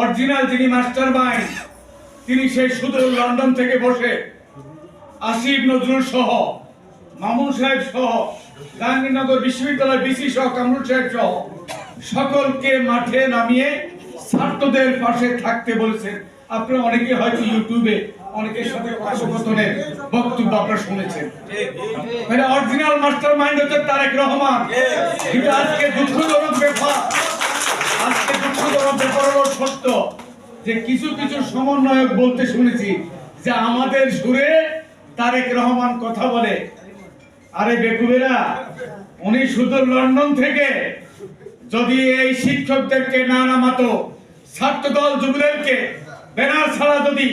Original যিনি master mind তিনি সেই সুদূর লন্ডন থেকে বসে আসিফ নজরুল সহ মামুন সাহেব সহ জাহাঙ্গীরনগর বিশ্ববিদ্যালয় বিসি সহ কামরুল সাহেব সহ সকলকে মাঠে নামিয়ে ছাত্রদের পাশে থাকতে বলেছেন। আপনারা অনেকে হয়তো ইউটিউবে অনেকের সাথে কথোপকথনের বক্তব্য আপনারা শুনেছেন। মানে অরিজিনাল মাস্টার মাইন্ড হচ্ছে তারেক রহমান। কিন্তু আজকে দুঃখজনক ব্যাপার। সত্য যে কিছু কিছু সমন্বয়ক বলতে শুনেছি যে আমাদের সুরে তারেক রহমান কথা বলে। আরে বেকুবেরা উনি শুধু লন্ডন থেকে। যদি এই শিক্ষকদেরকে না নামাতো ছাত্রদল যুবদেরকে ব্যানার ছাড়া যদি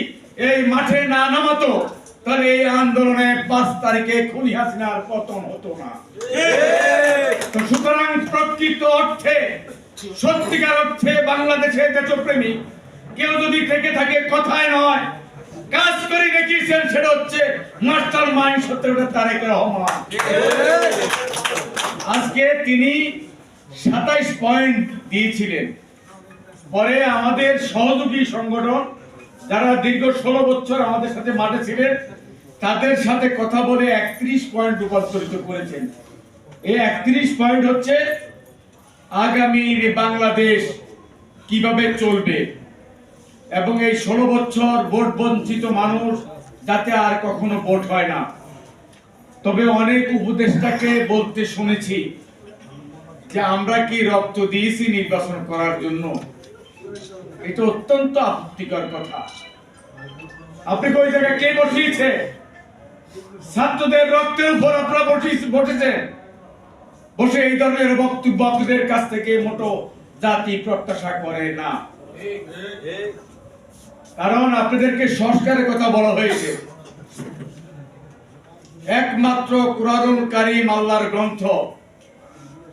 এই মাঠে না নামাতো তাহলে এই আন্দোলনে পাঁচ তারিখে খুনি হাসিনার পতন হতো না। তো সুতরাং প্রকৃত অর্থে সত্যিকার অর্থে বাংলাদেশের দেশপ্রেমী। কেউ যদি থেকে থাকে, কথায় নয়। কাজ করে দেখিয়েছেন, সেটা হচ্ছে মাস্টার মাইন্ড সত্যটা তারেক রহমান। আজকে তিনি সাতাইশ পয়েন্ট দিয়েছিলেন। পরে আমাদের সহযোগী সংগঠন, যারা দীর্ঘ ষোলো বছর আমাদের সাথে মাঠে ছিলেন, তাদের সাথে কথা বলে একত্রিশ পয়েন্ট রূপান্তরিত করেছেন। এই একত্রিশ পয়েন্ট হচ্ছে আগামীর বাংলাদেশ কীভাবে চলবে? এবং এই ষোলো বছর ভোট বঞ্চিত মানুষ যাতে আর কখনো ভোট হয় না। তবে অনেক উপদেষ্টাকে বলতে শুনেছি যে আমরা কি রক্ত দিয়েছি নির্বাচন করার জন্য? এটা অত্যন্ত আপত্তিকর কথা। আপনি ওই জায়গায় কে বসিয়েছে? ছাত্রদের রক্তের উপর আপনারা বসিয়ে- বসেছেন। বসে এই ধরনের বক্তব্য আপনাদের কাছ থেকে মোটো জাতি প্রত্যাশা করে না। কারণ আপনাদেরকে সংস্কারের কথা বলা হয়েছে। একমাত্র কোরআনুল কারীম আল্লাহর গ্রন্থ,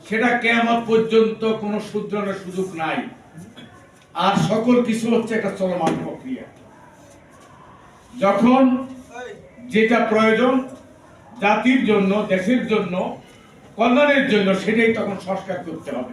সেটা কেয়ামত পর্যন্ত কোনো শুধরানোর সুযোগ নাই। আর সকল কিছু হচ্ছে একটা চলমান প্রক্রিয়া। যখন যেটা প্রয়োজন জাতির জন্য, দেশের জন্য কল্যাণের জন্য সেটাই তখন সংস্কার করতে হবে।